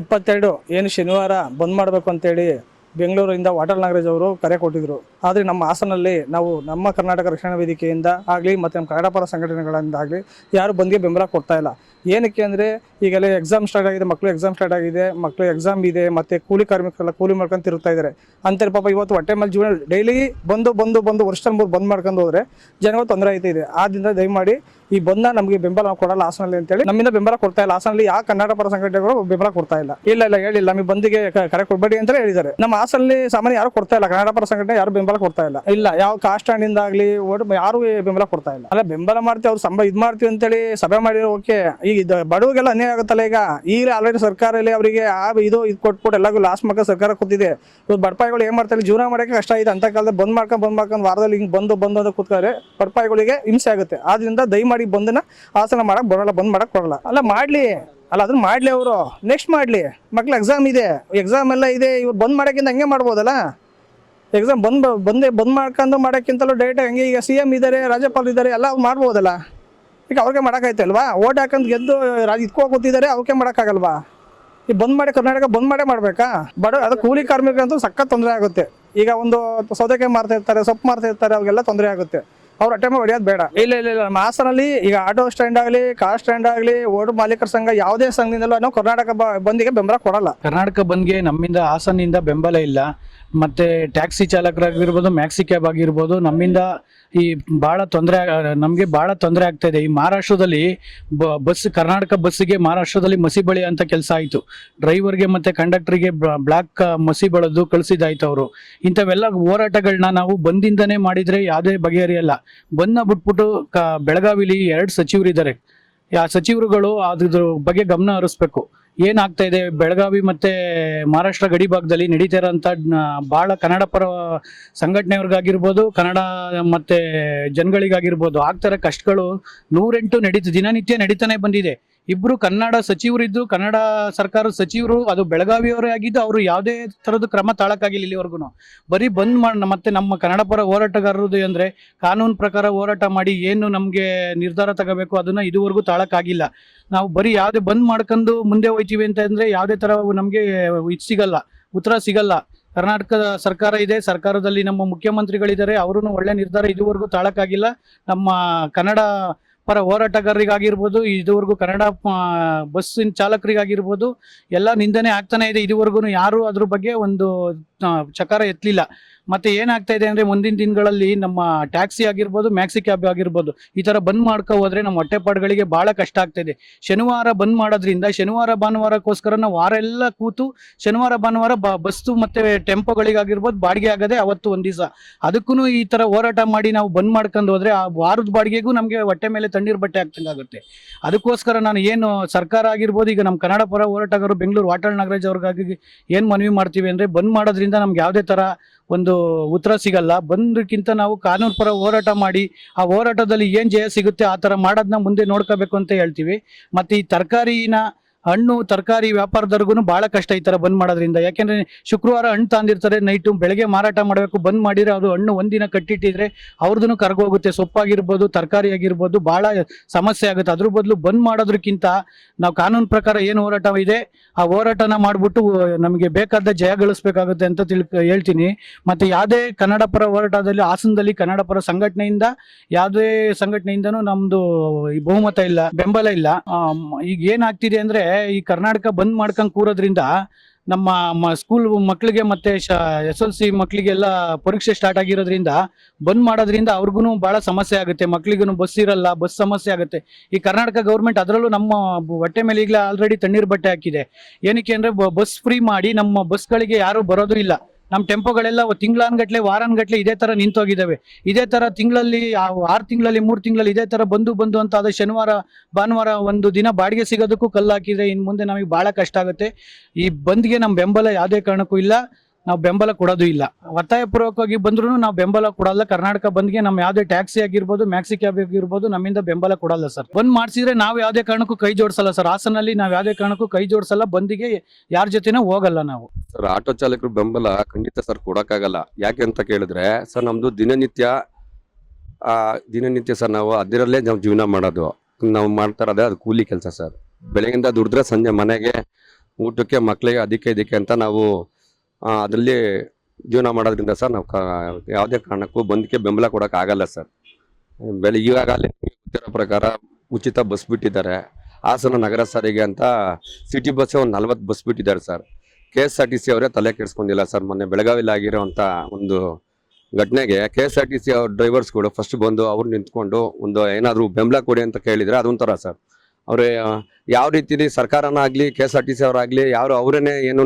ಇಪ್ಪತ್ತೆರಡು ಏನು ಶನಿವಾರ ಬಂದ್ ಮಾಡಬೇಕು ಅಂತೇಳಿ ಬೆಂಗಳೂರಿಂದ ವಾಟರ್ ನಾಗರಾಜ್ ಅವರು ಕರೆ ಕೊಟ್ಟಿದ್ರು. ಆದರೆ ನಮ್ಮ ಹಾಸನಲ್ಲಿ ನಾವು ನಮ್ಮ ಕರ್ನಾಟಕ ರಕ್ಷಣಾ ವೇದಿಕೆಯಿಂದ ಆಗಲಿ ಮತ್ತು ನಮ್ಮ ಕನ್ನಡ ಪರ ಸಂಘಟನೆಗಳಿಂದ ಆಗಲಿ ಯಾರು ಬಂದ್ಗೆ ಬೆಂಬಲ ಕೊಡ್ತಾ ಇಲ್ಲ. ಏನಕ್ಕೆ ಅಂದರೆ ಈಗೆಲ್ಲ ಎಕ್ಸಾಮ್ ಸ್ಟಾರ್ಟ್ ಆಗಿದೆ ಮಕ್ಕಳು ಎಕ್ಸಾಮ್ ಸ್ಟಾರ್ಟ್ ಆಗಿದೆ ಮಕ್ಕಳು ಎಕ್ಸಾಮ್ ಇದೆ, ಮತ್ತೆ ಕೂಲಿ ಕಾರ್ಮಿಕರೆಲ್ಲ ಕೂಲಿ ಮಾಡ್ಕೊಂಡು ತಿರುಗ್ತಾ ಇದ್ದಾರೆ ಅಂತಾರೆ ಪಾಪ ಇವತ್ತು ಹೊಟ್ಟೆ ಮೇಲೆ ಜೀವನ ಡೈಲಿ ಬಂದು ಬಂದು ಬಂದು ವರ್ಷ ಮೂರು ಬಂದ್ ಮಾಡ್ಕೊಂಡು ಹೋದ್ರೆ ಜನಗಳು ತೊಂದರೆ ಆಯ್ತಾ ಇದೆ ಆದ್ದರಿಂದ ದಯಮಾಡಿ ಈ ಬಂದ ನಮಗೆ ಬೆಂಬಲ ಕೊಡಲ್ಲ ಹಾಸನಲ್ಲಿ ಅಂತೇಳಿ. ನಮ್ಮಿಂದ ಬೆಂಬಲ ಕೊಡ್ತಾ ಇಲ್ಲ. ಹಾಸನಲ್ಲಿ ಯಾವ ಕನ್ನಡ ಪರ ಸಂಘಟನೆಗಳು ಬೆಂಬಲ ಕೊಡ್ತಾ ಇಲ್ಲ. ಇಲ್ಲ ಇಲ್ಲ ಹೇಳಿಲ್ಲ ನಮಗೆ ಬಂದಿಗೆ ಕರೆ ಕೊಡಬೇಡಿ ಅಂತ ಹೇಳಿದ್ದಾರೆ. ನಮ್ಮ ಹಾಸನಲ್ಲಿ ಸಾಮಾನ್ಯ ಯಾರು ಕೊಡ್ತಾ ಇಲ್ಲ. ಕನ್ನಡ ಪರ ಸಂಘಟನೆ ಯಾರು ಬೆಂಬಲ ಕೊಡ್ತಾ ಇಲ್ಲ. ಇಲ್ಲ, ಯಾವ ಕಾಸ್ಟ್ ಸ್ಟ್ಯಾಂಡ್ ಆಗಲಿ ಯಾರು ಬೆಂಬಲ ಕೊಡ್ತಾ ಇಲ್ಲ. ಅಲ್ಲ, ಬೆಂಬಲ ಮಾಡ್ತೀವಿ, ಅವ್ರು ಸಂಬ, ಇದ್ ಮಾಡ್ತೀವಿ ಅಂತೇಳಿ ಸಭೆ ಮಾಡಿರೋ ಓಕೆ. ಈಗ ಬಡವರಿಗೆಲ್ಲ ಅನ್ಯಾಯ ಆಗುತ್ತಲ್ಲ ಈಗ? ಈಗಲೇ ಆಲ್ರೆಡಿ ಸರ್ಕಾರ ಇಲ್ಲಿ ಅವರಿಗೆ ಆ ಇದು ಇದು ಕೊಟ್ಬಿಟ್ಟು ಎಲ್ಲರಿಗೂ ಲಾಸ್ಟ್ ಮಕ್ಕ ಸರ್ಕಾರ ಕೂತಿದೆ. ಇವತ್ತು ಬಡಪಾಯಿಗಳು ಏನ್ ಮಾಡ್ತಾರೆ? ಜೀವನ ಮಾಡೋಕೆ ಕಷ್ಟ ಇದೆ. ಅಂತ ಕಾಲದಲ್ಲಿ ಬಂದ್ ಮಾಡ್ಕೊಂಡು ಬಂದ್ ಮಾಡ್ಕೊಂಡು ವಾರದಲ್ಲಿ ಹಿಂಗೆ ಬಂದು ಬಂದು ಅಂತ ಕೂತ್ಕೊಂಡ್ರೆ ಬಡಪಾಯಿಗಳಿಗೆ ಹಿಂಸೆ ಆಗುತ್ತೆ. ಆದ್ರಿಂದ ದಯಮಾಡಿ ಬಂದನ್ನ ಆಸನ ಮಾಡಕ್ ಬರಲ್ಲ, ಬಂದ್ ಮಾಡಕ್ ಬರೋಲ್ಲ. ಅಲ್ಲ ಮಾಡ್ಲಿ. ಅಲ್ಲ ಅದನ್ನ ಮಾಡ್ಲಿ ಅವರು. ನೆಕ್ಸ್ಟ್ ಮಾಡ್ಲಿ. ಮಕ್ಳು ಎಕ್ಸಾಮ್ ಇದೆ. ಎಕ್ಸಾಮ್ ಎಲ್ಲ ಇದೆ. ಇವ್ರು ಬಂದ್ ಮಾಡಕ್ಕಿಂತ ಹಂಗೆ ಮಾಡ್ಬೋದಲ್ಲ? ಎಕ್ಸಾಮ್ ಬಂದ್ ಬಂದೇ, ಬಂದ್ ಮಾಡ್ಕೊಂಡು ಮಾಡೋಕ್ಕಿಂತಲೂ ಡೈರೆಕ್ಟ್ ಹಂಗೆ ಈಗ ಸಿ ಎಂ ಇದ್ದಾರೆ ರಾಜ್ಯಪಾಲರು ಇದ್ದಾರೆ ಎಲ್ಲ ಅವ್ರು ಮಾಡ್ಬೋದಲ್ಲ? ಈಗ ಅವ್ರಿಗೆ ಮಾಡೋಕ್ಕಾಯ್ತಲ್ವಾ? ಓಟ್ ಹಾಕೊಂಡು ಗೆದ್ದು ರಾಜ್ ಕೂತಿದ್ದಾರೆ ಅವ್ರಿಗೆ ಮಾಡೋಕ್ಕಾಗಲ್ವಾ? ಈ ಬಂದ್ ಮಾಡಿ ಕರ್ನಾಟಕ ಬಂದ್ ಮಾಡೇ ಮಾಡ್ಬೇಕಾ? ಬಡ, ಅದು ಕೂಲಿ ಕಾರ್ಮಿಕರಂತೂ ಸಖತ್ ತೊಂದರೆ ಆಗುತ್ತೆ. ಈಗ ಒಂದು ಸೌದೆಕಾಯಿ ಮಾರ್ತಾ ಇರ್ತಾರೆ, ಸೊಪ್ಪು ಮಾರ್ತಾ ಇರ್ತಾರೆ, ಅವ್ರಿಗೆಲ್ಲ ತೊಂದರೆ ಆಗುತ್ತೆ. ಅವ್ರ ಅಟೆಂಪ್ ಹೊಡೆಯೋದು ಬೇಡ. ಇಲ್ಲ ಇಲ್ಲ ಇಲ್ಲ. ನಮ್ಮ ಹಾಸನಲ್ಲಿ ಈಗ ಆಟೋ ಸ್ಟ್ಯಾಂಡ್ ಆಗಲಿ ಕಾರ್ ಸ್ಟ್ಯಾಂಡ್ ಆಗಲಿ ಓಟ್ ಮಾಲೀಕರ ಸಂಘ ಯಾವುದೇ ಸಂಘದಿಂದಲೂ ನಾವು ಕರ್ನಾಟಕ ಬ- ಬಂದಿಗೆ ಬೆಂಬಲ ಕೊಡಲ್ಲ. ಕರ್ನಾಟಕ ಬಂದ್ಗೆ ನಮ್ಮಿಂದ ಹಾಸನಿಂದ ಬೆಂಬಲ ಇಲ್ಲ. ಮತ್ತೆ ಟ್ಯಾಕ್ಸಿ ಚಾಲಕರಾಗಿರ್ಬೋದು ಮ್ಯಾಕ್ಸಿ ಕ್ಯಾಬ್ ಆಗಿರ್ಬೋದು ನಮ್ಮಿಂದ ಈ ಬಹಳ ತೊಂದರೆ ನಮಗೆ ಬಹಳ ತೊಂದರೆ ಆಗ್ತಾ ಇದೆ ಈ ಮಹಾರಾಷ್ಟ್ರದಲ್ಲಿ ಬ- ಬಸ್ ಕರ್ನಾಟಕ ಬಸ್ಸಿಗೆ ಮಹಾರಾಷ್ಟ್ರದಲ್ಲಿ ಮಸಿ ಬಳಿ ಅಂತ ಕೆಲಸ ಆಯಿತು. ಡ್ರೈವರ್ಗೆ ಮತ್ತೆ ಕಂಡಕ್ಟರ್ಗೆ ಬ್ಲಾಕ್ ಮಸಿ ಬಳದು ಕಳಿಸಿದಾಯ್ತು ಅವರು. ಇಂಥವೆಲ್ಲ ಹೋರಾಟಗಳನ್ನ ನಾವು ಬಂದಿಂದನೇ ಮಾಡಿದ್ರೆ ಯಾವುದೇ ಬಗೆಹರಿಯಲ್ಲ. ಬಂದ್ನ ಬಿಟ್ಬಿಟ್ಟು ಕ ಬೆಳಗಾವಿಲಿ ಎರಡು ಸಚಿವರು ಇದ್ದಾರೆ ಆ ಸಚಿವರುಗಳು ಅದ್ರ ಬಗ್ಗೆ ಗಮನ ಹರಿಸ್ಬೇಕು. ಏನಾಗ್ತಾ ಇದೆ? ಬೆಳಗಾವಿ ಮತ್ತೆ ಮಹಾರಾಷ್ಟ್ರ ಗಡಿ ಭಾಗದಲ್ಲಿ ನಡೀತಾ ಇರೋಂಥ ಬಹಳ ಕನ್ನಡ ಪರ ಸಂಘಟನೆಯವ್ರಿಗಾಗಿರ್ಬೋದು, ಕನ್ನಡ ಮತ್ತೆ ಜನಗಳಿಗಾಗಿರ್ಬೋದು ಆಗ್ತಿರೋ ಕಷ್ಟಗಳು ನೂರೆಂಟು ನಡೀತು. ದಿನನಿತ್ಯ ನಡೀತಾನೆ ಬಂದಿದೆ. ಇಬ್ರು ಕನ್ನಡ ಸಚಿವರಿದ್ದು, ಕನ್ನಡ ಸರ್ಕಾರದ ಸಚಿವರು, ಅದು ಬೆಳಗಾವಿಯವರೇ ಆಗಿದ್ದು, ಅವರು ಯಾವುದೇ ಥರದ ಕ್ರಮ ತಾಳಕ್ಕಾಗಿಲ್ಲ ಇಲ್ಲಿವರೆಗೂ ಬರೀ ಬಂದ್ ಮಾಡಿ ಮತ್ತೆ ನಮ್ಮ ಕನ್ನಡ ಪರ ಹೋರಾಟಗಾರರದು ಅಂದ್ರೆ, ಕಾನೂನು ಪ್ರಕಾರ ಹೋರಾಟ ಮಾಡಿ ಏನು ನಮಗೆ ನಿರ್ಧಾರ ತಗೋಬೇಕು ಅದನ್ನ ಇದುವರೆಗೂ ತಾಳಕ್ಕಾಗಿಲ್ಲ. ನಾವು ಬರೀ ಯಾವುದೇ ಬಂದ್ ಮಾಡ್ಕೊಂಡು ಮುಂದೆ ಹೋಯ್ತೀವಿ ಅಂತ ಅಂದ್ರೆ, ಯಾವುದೇ ತರ ನಮಗೆ ಇದು ಸಿಗಲ್ಲ, ಉತ್ತರ ಸಿಗಲ್ಲ. ಕರ್ನಾಟಕದ ಸರ್ಕಾರ ಇದೆ, ಸರ್ಕಾರದಲ್ಲಿ ನಮ್ಮ ಮುಖ್ಯಮಂತ್ರಿಗಳಿದ್ದಾರೆ ಅವರು ಒಳ್ಳೆ ನಿರ್ಧಾರ ಇದುವರೆಗೂ ತಾಳಕ್ಕಾಗಿಲ್ಲ. ನಮ್ಮ ಕನ್ನಡ ಪರ ಹೋರಾಟಗಾರರಿಗಾಗಿರ್ಬೋದು, ಇದುವರೆಗೂ ಕನ್ನಡ ಬಸ್ಸಿನ ಚಾಲಕರಿಗಾಗಿರ್ಬೋದು, ಎಲ್ಲ ನಿಂದನೆ ಆಗ್ತಾನೆ ಇದೆ. ಇದುವರೆಗೂ ಯಾರು ಅದ್ರ ಬಗ್ಗೆ ಒಂದು ಚಕಾರ ಎತ್ತಲಿಲ್ಲ ಮತ್ತೆ ಏನಾಗ್ತಾ ಇದೆ ಅಂದ್ರೆ ಮುಂದಿನ ದಿನಗಳಲ್ಲಿ ನಮ್ಮ ಟ್ಯಾಕ್ಸಿ ಆಗಿರ್ಬೋದು, ಮ್ಯಾಕ್ಸಿ ಕ್ಯಾಬ್ ಆಗಿರ್ಬೋದು, ಈ ತರ ಬಂದ್ ಮಾಡ್ಕೋ ಹೋದ್ರೆ ನಮ್ಮ ಹೊಟ್ಟೆಪಾಡುಗಳಿಗೆ ಬಹಳ ಕಷ್ಟ ಆಗ್ತಾ ಇದೆ. ಶನಿವಾರ ಬಂದ್ ಮಾಡೋದ್ರಿಂದ, ಶನಿವಾರ, ಭಾನುವಾರಕ್ಕೋಸ್ಕರ ನಾವು ವಾರ ಎಲ್ಲ ಕೂತು, ಶನಿವಾರ, ಭಾನುವಾರ ಬಸ್ಸು ಮತ್ತೆ ಟೆಂಪೋಗಳಿಗಾಗಿರ್ಬೋದು, ಬಾಡಿಗೆ ಆಗದೆ ಅವತ್ತು ಒಂದ್ ದಿವಸ. ಅದಕ್ಕೂ ಈ ತರ ಹೋರಾಟ ಮಾಡಿ ನಾವು ಬಂದ್ ಮಾಡ್ಕೊಂಡು ಹೋದ್ರೆ ಆ ವಾರದ ಬಾಡಿಗೆಗೂ ನಮಗೆ ಹೊಟ್ಟೆ ಮೇಲೆ ತಣ್ಣೀರ್ ಬಟ್ಟೆ ಆಗ್ತಂಗಾಗುತ್ತೆ ಅದಕ್ಕೋಸ್ಕರ ನಾನು ಏನು ಸರ್ಕಾರ ಆಗಿರ್ಬೋದು, ಈಗ ನಮ್ಮ ಕನ್ನಡ ಪರ ಹೋರಾಟಗಾರರು ಬೆಂಗಳೂರು ವಾಟಾಳ್ ನಾಗರಾಜ್ ಅವ್ರಿಗಾಗಿ ಏನ್ ಮನವಿ ಮಾಡ್ತೀವಿ ಅಂದ್ರೆ ಬಂದ್ ಮಾಡೋದ್ರಿಂದ ನಮ್ಗೆ ಯಾವುದೇ ತರ ಒಂದು ಉತ್ತರ ಸಿಗಲ್ಲ. ಬಂದಕ್ಕಿಂತ ನಾವು ಕಾನೂನು ಪರ ಹೋರಾಟ ಮಾಡಿ, ಆ ಹೋರಾಟದಲ್ಲಿ ಏನು ಜಯ ಸಿಗುತ್ತೆ ಆ ಥರ ಮಾಡೋದನ್ನ ಮುಂದೆ ನೋಡ್ಕೋಬೇಕು ಅಂತ ಹೇಳ್ತೀವಿ. ಮತ್ತೆ ಈ ತರಕಾರಿನ ಹಣ್ಣು, ತರಕಾರಿ ವ್ಯಾಪಾರದವ್ರಿಗೂ ಬಹಳ ಕಷ್ಟ ಈ ತರ ಬಂದ್ ಮಾಡೋದ್ರಿಂದ. ಯಾಕೆಂದ್ರೆ ಶುಕ್ರವಾರ ಹಣ್ಣು ತಂದಿರ್ತಾರೆ, ನೈಟು ಬೆಳಗ್ಗೆ ಮಾರಾಟ ಮಾಡಬೇಕು, ಬಂದ್ ಮಾಡಿದ್ರೆ ಅದು ಹಣ್ಣು ಒಂದಿನ ಕಟ್ಟಿಟ್ಟಿದ್ರೆ ಅವ್ರದ್ದು ಕರ್ಗೋಗುತ್ತೆ. ಸೊಪ್ಪಾಗಿರ್ಬೋದು, ತರಕಾರಿ ಆಗಿರ್ಬೋದು ಬಹಳ ಸಮಸ್ಯೆ ಆಗುತ್ತೆ. ಅದ್ರ ಬದಲು ಬಂದ್ ಮಾಡೋದಕ್ಕಿಂತ ನಾವು ಕಾನೂನು ಪ್ರಕಾರ ಏನು ಹೋರಾಟ ಇದೆ. ಆ ಹೋರಾಟನ ಮಾಡ್ಬಿಟ್ಟು ನಮಗೆ ಬೇಕಾದ ಜಯ ಗಳಿಸ್ಬೇಕಾಗುತ್ತೆ ಅಂತ ತಿಳ್ ಹೇಳ್ತೀನಿ. ಮತ್ತೆ ಯಾವುದೇ ಕನ್ನಡ ಪರ ಹೋರಾಟದಲ್ಲಿ, ಹಾಸನದಲ್ಲಿ ಕನ್ನಡ ಪರ ಸಂಘಟನೆಯಿಂದ, ಯಾವುದೇ ಸಂಘಟನೆಯಿಂದನೂ ನಮ್ದು ಈ ಬಹುಮತ ಇಲ್ಲ, ಬೆಂಬಲ ಇಲ್ಲ. ಈಗ ಏನಾಗ್ತಿದೆ ಅಂದ್ರೆ ಈ ಕರ್ನಾಟಕ ಬಂದ್ ಮಾಡ್ಕೊಂಡು ಕೂರೋದ್ರಿಂದ ನಮ್ಮ ಸ್ಕೂಲ್ ಮಕ್ಕಳಿಗೆ ಮತ್ತೆ ಎಸ್ ಎಲ್ ಸಿ ಮಕ್ಕಳಿಗೆಲ್ಲ ಪರೀಕ್ಷೆ ಸ್ಟಾರ್ಟ್ ಆಗಿರೋದ್ರಿಂದ ಬಂದ್ ಮಾಡೋದ್ರಿಂದ ಅವ್ರಿಗೂ ಬಹಳ ಸಮಸ್ಯೆ ಆಗುತ್ತೆ. ಮಕ್ಳಿಗೂ ಬಸ್ ಇರಲ್ಲ ಬಸ್ ಸಮಸ್ಯೆ ಆಗುತ್ತೆ. ಈ ಕರ್ನಾಟಕ ಗೌರ್ಮೆಂಟ್ ಅದರಲ್ಲೂ ನಮ್ಮ ಹೊಟ್ಟೆ ಮೇಲೆ ಈಗಲೇ ಆಲ್ರೆಡಿ ತಣ್ಣೀರು ಬಟ್ಟೆ ಹಾಕಿದೆ. ಏನಕ್ಕೆ ಅಂದ್ರೆ ಬಸ್ ಫ್ರೀ ಮಾಡಿ ನಮ್ಮ ಬಸ್ಗಳಿಗೆ ಯಾರು ಬರೋದು ಇಲ್ಲ. ನಮ್ಮ ಟೆಂಪೋಗಳೆಲ್ಲ ತಿಂಗಳಾನ್ಗಟ್ಲೆ, ವಾರಾನ್ಗಟ್ಲೆ ಇದೇ ತರ ನಿಂತೋಗಿದ್ದಾವೆ ಇದೇ ತರ ತಿಂಗಳಲ್ಲಿ ಆರು ತಿಂಗಳಲ್ಲಿ, ಮೂರು ತಿಂಗಳಲ್ಲಿ ಇದೇ ತರ ಬಂದು ಬಂದು ಅಂತ ಅದೇ ಶನಿವಾರ, ಭಾನುವಾರ ಒಂದು ದಿನ ಬಾಡಿಗೆ ಸಿಗೋದಕ್ಕೂ ಕಲ್ಲು ಹಾಕಿದ್ರೆ ಇನ್ನು ಮುಂದೆ ನಮಗೆ ಬಹಳ ಕಷ್ಟ ಆಗುತ್ತೆ. ಈ ಬಂದ್ಗೆ ನಮ್ಮ ಬೆಂಬಲ ಯಾವುದೇ ಕಾರಣಕ್ಕೂ ಇಲ್ಲ. ನಾವು ಬೆಂಬಲ ಕೊಡೋದು ಇಲ್ಲ. ಒತ್ತಾಯಪೂರ್ವಕವಾಗಿ ಬಂದ್ರೂ ನಾವು ಬೆಂಬಲ ಕೊಡಲ್ಲ. ಕರ್ನಾಟಕ ಬಂದ್ಗೆ ನಮ್ಮ ಯಾವುದೇ ಟ್ಯಾಕ್ಸಿ ಆಗಿರ್ಬೋದು, ಮ್ಯಾಕ್ಸಿ ಕ್ಯಾಬ್ ಆಗಿರ್ಬೋದು ನಮ್ಮಿಂದ ಬೆಂಬಲ ಕೊಡಲ್ಲ ಸರ್. ಬಂದ್ ಮಾಡಿಸಿದ್ರೆ ನಾವು ಯಾವುದೇ ಕಾರಣಕ್ಕೂ ಕೈ ಜೋಡಿಸಲ್ಲ ಸರ್. ಹಾಸನಲ್ಲಿ ನಾವು ಯಾವುದೇ ಕಾರಣಕ್ಕೂ ಕೈ ಜೋಡಿಸಲ್ಲ. ಬಂದಿಗೆ ಯಾರ ಜೊತೆನೂ ಹೋಗಲ್ಲ ನಾವು. ಸರ್, ಆಟೋ ಚಾಲಕರು ಬೆಂಬಲ ಖಂಡಿತ ಸರ್ ಕೊಡಕ್ಕಾಗಲ್ಲ. ಯಾಕೆ ಅಂತ ಕೇಳಿದ್ರೆ ಸರ್, ನಮ್ದು ದಿನನಿತ್ಯ ದಿನನಿತ್ಯ ಸರ್ ನಾವು ಅದರಲ್ಲೇ ನಾವು ಜೀವನ ಮಾಡೋದು. ನಾವು ಮಾಡ್ತಾ ಅದು ಕೂಲಿ ಕೆಲಸ ಸರ್. ಬೆಳಗಿಂದ ದುಡಿದ್ರೆ ಸಂಜೆ ಮನೆಗೆ ಊಟಕ್ಕೆ ಮಕ್ಕಳಿಗೆ ಅದಕ್ಕೆ ಇದಕ್ಕೆ ಅಂತ ನಾವು ಅದರಲ್ಲಿ ಜೀವನ ಮಾಡೋದ್ರಿಂದ ಸರ್ ನಾವು ಯಾವುದೇ ಕಾರಣಕ್ಕೂ ಬಂದಕ್ಕೆ ಬೆಂಬಲ ಕೊಡೋಕೆ ಆಗಲ್ಲ ಸರ್. ಬೆಲೆ ಈಗಾಗಲೇ ಪ್ರಕಾರ ಉಚಿತ ಬಸ್ ಬಿಟ್ಟಿದ್ದಾರೆ. ಹಾಸನ ನಗರ ಸಾರಿಗೆ ಅಂತ ಸಿಟಿ ಬಸ್ಸೇ ಒಂದು ನಲ್ವತ್ತು ಬಸ್ ಬಿಟ್ಟಿದ್ದಾರೆ sir. K S R T C ಅವರೇ ತಲೆ ಕೆಡಿಸ್ಕೊಂಡಿಲ್ಲ ಸರ್ ಮೊನ್ನೆ ಬೆಳಗಾವಿಲಿ ಆಗಿರೋವಂಥ ಒಂದು ಘಟನೆಗೆ K S R T C ಅವ್ರ ಡ್ರೈವರ್ಸ್ಗಳು ಫಸ್ಟ್ ಬಂದು ಅವ್ರು ನಿಂತ್ಕೊಂಡು ಒಂದು ಏನಾದರೂ ಬೆಂಬಲ ಕೊಡಿ ಅಂತ ಕೇಳಿದರೆ ಅದೊಂಥರ ಸರ್. ಅವರೇ ಯಾವ ರೀತಿಲಿ ಸರ್ಕಾರನಾಗಲಿ K S R T C ಅವರಾಗಲಿ ಯಾರು ಅವರೇನೆ ಏನೂ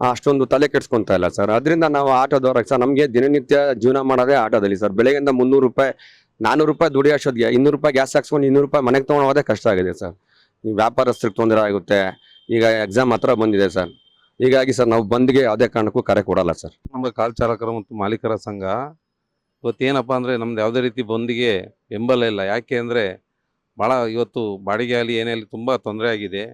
ಅಷ್ಟೊಂದು ತಲೆ ಕೆಡ್ಸ್ಕೊಂತ ಇಲ್ಲ ಸರ್. ಅದರಿಂದ ನಾವು ಆಟೋದವ್ರಿಗೆ ಸರ್, ನಮಗೆ ದಿನನಿತ್ಯ ಜೀವನ ಮಾಡೋದೇ ಆಟೋದಲ್ಲಿ ಸರ್. ಬೆಳಗ್ಗೆಯಿಂದ ಮುನ್ನೂರು ರೂಪಾಯಿ ನಾನ್ನೂರು ರೂಪಾಯಿ ದುಡಿ ಇನ್ನೂರು ರೂಪಾಯಿ ಗ್ಯಾಸ್ ಹಾಕ್ಸ್ಕೊಂಡು ಇನ್ನೂರು ರೂಪಾಯಿ ಮನೆಗೆ ತೊಗೊಂಡೋಗೋದೇ ಕಷ್ಟ ಆಗಿದೆ ಸರ್. ಈ ವ್ಯಾಪಾರಸ್ಥರಿಗೆ ತೊಂದರೆ ಆಗುತ್ತೆ. ಈಗ ಎಕ್ಸಾಮ್ ಹತ್ರ ಬಂದಿದೆ ಸರ್. ಹೀಗಾಗಿ ಸರ್, ನಾವು ಬಂದ್ಗೆ ಯಾವುದೇ ಕಾರಣಕ್ಕೂ ಕರೆ ಕೊಡಲ್ಲ ಸರ್. ನಮ್ಮ ಕಾಲ್ ಚಾಲಕರ ಮತ್ತು ಮಾಲೀಕರ ಸಂಘ ಇವತ್ತೇನಪ್ಪ ಅಂದರೆ ನಮ್ದು ಯಾವುದೇ ರೀತಿ ಬಂದಿಗೆ ಬೆಂಬಲ ಇಲ್ಲ. ಯಾಕೆ ಅಂದರೆ ಭಾಳ ಇವತ್ತು ಬಾಡಿಗೆ ಆಗಲಿ ಏನೇ ಆಗಲಿ ತುಂಬ ತೊಂದರೆ ಆಗಿದೆ.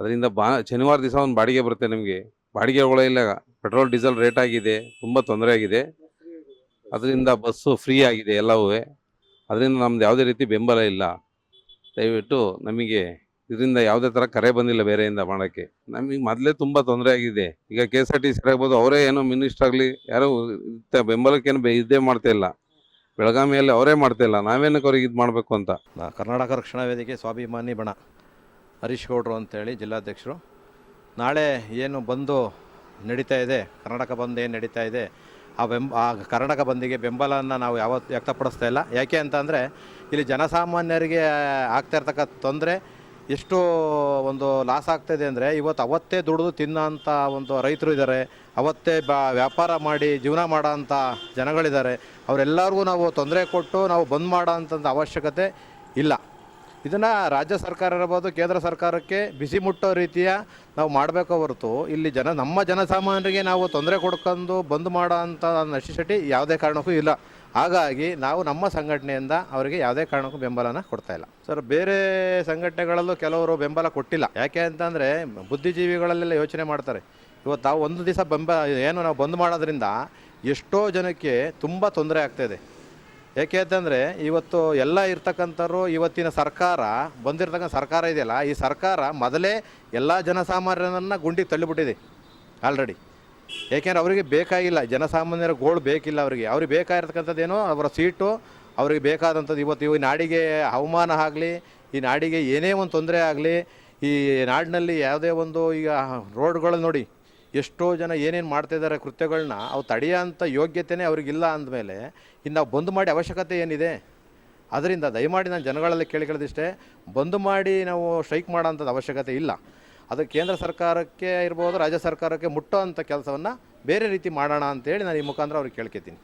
ಅದರಿಂದ ಬಾ, ಶನಿವಾರ ದಿವಸ ಒಂದು ಬಾಡಿಗೆ ಬರುತ್ತೆ ನಿಮಗೆ. ಬಾಡಿಗೆಗಳೇ ಇಲ್ಲ. ಪೆಟ್ರೋಲ್, ಡೀಸೆಲ್ ರೇಟ್ ಆಗಿದೆ. ತುಂಬ ತೊಂದರೆ ಆಗಿದೆ. ಅದರಿಂದ ಬಸ್ಸು ಫ್ರೀ ಆಗಿದೆ ಎಲ್ಲವೂ. ಅದರಿಂದ ನಮ್ದು ಯಾವುದೇ ರೀತಿ ಬೆಂಬಲ ಇಲ್ಲ. ದಯವಿಟ್ಟು ನಮಗೆ ಇದರಿಂದ ಯಾವುದೇ ಥರ ಕರೆ ಬಂದಿಲ್ಲ ಬೇರೆಯಿಂದ ಮಾಡೋಕ್ಕೆ. ನಮಗೆ ಮೊದಲೇ ತುಂಬ ತೊಂದರೆ ಆಗಿದೆ. ಈಗ K S R T C ಅವರೇ ಏನೋ ಮಿನಿಸ್ಟರ್ ಆಗಲಿ, ಯಾರೋ ಬೆಂಬಲಕ್ಕೇನು ಇದ್ದೇ ಇದೇ ಮಾಡ್ತಾ ಇಲ್ಲ. ಬೆಳಗಾವಿಯಲ್ಲಿ ಅವರೇ ಮಾಡ್ತಾ ಇಲ್ಲ. ನಾವೇನಕ್ಕೆ ಅವ್ರಿಗೆ ಇದು ಮಾಡಬೇಕು ಅಂತ? ಕರ್ನಾಟಕ ರಕ್ಷಣಾ ವೇದಿಕೆ ಸ್ವಾಭಿಮಾನಿ ಬಣ. ಹರೀಶ್ ಗೌಡ್ರು ಅಂತೇಳಿ ಜಿಲ್ಲಾಧ್ಯಕ್ಷರು. ನಾಳೆ ಏನು ಬಂದು ನಡೀತಾ ಇದೆ, ಕರ್ನಾಟಕ ಬಂದ್ ಏನು ನಡೀತಾ ಇದೆ, ಆ ಬೆಂಬ, ಆ ಕರ್ನಾಟಕ ಬಂದಿಗೆ ಬೆಂಬಲವನ್ನು ನಾವು ಯಾವತ್ತು ವ್ಯಕ್ತಪಡಿಸ್ತಾ ಇಲ್ಲ. ಯಾಕೆ ಅಂತಂದರೆ ಇಲ್ಲಿ ಜನಸಾಮಾನ್ಯರಿಗೆ ಆಗ್ತಾ ಇರ್ತಕ್ಕ ತೊಂದರೆ, ಎಷ್ಟು ಒಂದು ಲಾಸ್ ಆಗ್ತಾಯಿದೆ ಅಂದರೆ ಇವತ್ತು ಅವತ್ತೇ ದುಡಿದು ತಿನ್ನೋಂಥ ಒಂದು ರೈತರು ಇದ್ದಾರೆ, ಅವತ್ತೇ ಬ ವ್ಯಾಪಾರ ಮಾಡಿ ಜೀವನ ಮಾಡೋಂಥ ಜನಗಳಿದ್ದಾರೆ. ಅವರೆಲ್ಲರಿಗೂ ನಾವು ತೊಂದರೆ ಕೊಟ್ಟು ನಾವು ಬಂದ್ ಮಾಡೋ ಅಂಥದ್ದು ಅವಶ್ಯಕತೆ ಇಲ್ಲ. ಇದನ್ನು ರಾಜ್ಯ ಸರ್ಕಾರ ಇರ್ಬೋದು, ಕೇಂದ್ರ ಸರ್ಕಾರಕ್ಕೆ ಬಿಸಿ ಮುಟ್ಟೋ ರೀತಿಯ ನಾವು ಮಾಡಬೇಕೋ ಹೊರತು ಇಲ್ಲಿ ಜನ, ನಮ್ಮ ಜನಸಾಮಾನ್ಯರಿಗೆ ನಾವು ತೊಂದರೆ ಕೊಡ್ಕೊಂಡು ಬಂದ್ ಮಾಡೋ ಅಂಥ ನೆಸೆಸಿಟಿ ಯಾವುದೇ ಕಾರಣಕ್ಕೂ ಇಲ್ಲ. ಹಾಗಾಗಿ ನಾವು ನಮ್ಮ ಸಂಘಟನೆಯಿಂದ ಅವರಿಗೆ ಯಾವುದೇ ಕಾರಣಕ್ಕೂ ಬೆಂಬಲನ ಕೊಡ್ತಾ ಇಲ್ಲ. ಸರ್, ಬೇರೆ ಸಂಘಟನೆಗಳಲ್ಲೂ ಕೆಲವರು ಬೆಂಬಲ ಕೊಟ್ಟಿಲ್ಲ. ಯಾಕೆ ಅಂತಂದರೆ ಬುದ್ಧಿಜೀವಿಗಳಲ್ಲೆಲ್ಲ ಯೋಚನೆ ಮಾಡ್ತಾರೆ. ಇವತ್ತು ನಾವು ಒಂದು ದಿವಸ ಬೆಂಬಲ, ಏನು ನಾವು ಬಂದ್ ಮಾಡೋದ್ರಿಂದ ಎಷ್ಟೋ ಜನಕ್ಕೆ ತುಂಬ ತೊಂದರೆ ಆಗ್ತಾಯಿದೆ ಯಾಕೆ ಅಂತಂದರೆ ಇವತ್ತು ಎಲ್ಲ ಇರ್ತಕ್ಕಂಥವ್ರು ಇವತ್ತಿನ ಸರ್ಕಾರ, ಬಂದಿರ್ತಕ್ಕಂಥ ಸರ್ಕಾರ ಇದೆಯಲ್ಲ, ಈ ಸರ್ಕಾರ ಮೊದಲೇ ಎಲ್ಲ ಜನಸಾಮಾನ್ಯರನ್ನು ಗುಂಡಿಗೆ ತಳ್ಳಿಬಿಟ್ಟಿದೆ ಆಲ್ರೆಡಿ ಏಕೆಂದ್ರೆ ಅವರಿಗೆ ಬೇಕಾಗಿಲ್ಲ, ಜನಸಾಮಾನ್ಯರ ಗೋಳ್ ಬೇಕಿಲ್ಲ ಅವರಿಗೆ. ಅವ್ರಿಗೆ ಬೇಕಾಗಿರ್ತಕ್ಕಂಥದ್ದೇನೋ? ಅವರ ಸೀಟು, ಅವರಿಗೆ ಬೇಕಾದಂಥದ್ದು ಇವತ್ತು ಈ ನಾಡಿಗೆ ಅವಮಾನ ಆಗಲಿ, ಈ ನಾಡಿಗೆ ಏನೇ ಒಂದು ತೊಂದರೆ ಆಗಲಿ, ಈ ನಾಡಿನಲ್ಲಿ ಯಾವುದೇ ಒಂದು ಈಗ ರೋಡ್ಗಳು ನೋಡಿ ಎಷ್ಟೋ ಜನ ಏನೇನು ಮಾಡ್ತಾಯಿದ್ದಾರೆ ಕೃತ್ಯಗಳನ್ನ ಅವು ತಡೆಯೋಂಥ ಯೋಗ್ಯತೆಯೇ ಅವ್ರಿಗಿಲ್ಲ ಅಂದಮೇಲೆ, ಇನ್ನು ನಾವು ಬಂದ್ ಮಾಡಿ ಅವಶ್ಯಕತೆ ಏನಿದೆ? ಅದರಿಂದ ದಯಮಾಡಿ ನಾನು ಜನಗಳಲ್ಲಿ ಕೇಳಿಕೊಳ್ಳೋದಿಷ್ಟೇ, ಬಂದ್ ಮಾಡಿ ನಾವು ಸ್ಟ್ರೈಕ್ ಮಾಡೋಂಥದ್ದು ಅವಶ್ಯಕತೆ ಇಲ್ಲ. ಅದು ಕೇಂದ್ರ ಸರ್ಕಾರಕ್ಕೆ ಇರ್ಬೋದು, ರಾಜ್ಯ ಸರ್ಕಾರಕ್ಕೆ ಮುಟ್ಟೋ ಅಂಥ ಕೆಲಸವನ್ನು ಬೇರೆ ರೀತಿ ಮಾಡೋಣ ಅಂತೇಳಿ ನಾನು ಈ ಮುಖಾಂತರ ಅವ್ರಿಗೆ ಕೇಳ್ಕೊತೀನಿ.